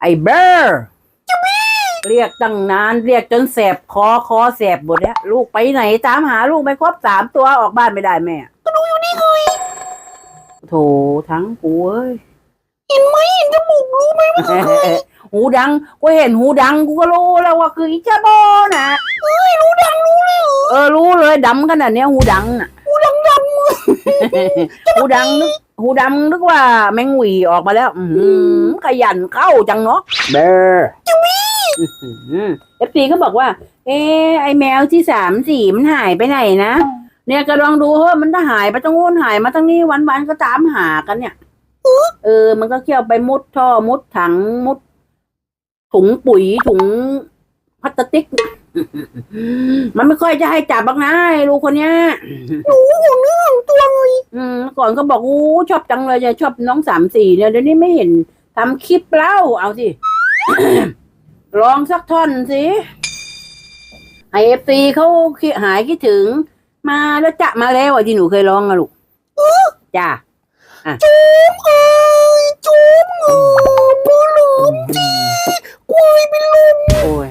ไอ้เบอร์เรียกตั้งนานเรียกจนแสบคอคอแสบหมดแล้วลูกไปไหนตามหาลูกไม่ครบสามตัวออกบ้านไม่ได้แม่ก็ดูอยู่นี่ไงโถทั้งกูเอ้ยเห็นไหมเห็นจมูกรู้ไหมว่าหูดังกูเห็นหูดังกูก็รู้แล้วว่าคืออีจ้าโบนะเอ้ยรู้ดังรู้เลยเหรอเออรู้เลยดำขนาดเนี้ยหูดังน่ะหูดังดำเลยหูดังนึก หูดำนึกว่าแมงหวีออกมาแล้ว อืมขยันเข้าจังเนาะเบอร์เอฟซีก็บอกว่า เอ๊ะไอแมวที่สามสี่มันหายไปไหนนะเนี่ยก็ลองดูเฮ้ยมันจะหายไปตั้งโน้นหายมาตั้งนี้วันๆก็ตามหากันเนี่ยเออ มันก็เขี่ยวไปมุดท่อมุดถังมุด ถุงปุ๋ยถุงพลาสติก มันไม่ค่อยจะให้จับบ้างนะไอ้ลูกคนเนี้ยหนูห่วงเรื่อง ตัวเลยอืมก่อนเขาบอกอู้ชอบจังเลยจะชอบน้องสามสี่เนี่ยเดี๋ยวนี้ไม่เห็นทำคลิปเล่าเอาสิ ลองสักท่อนสิไอเอฟซีเขาหายคิดถึง มาแล้วจะมาแล้วอะที่หนูเคยร้องอะลูกจ้าจุ๊บเอ้ยจุ๊บเอ้ยบุลุมจีกวยเป็นลมโอ้ย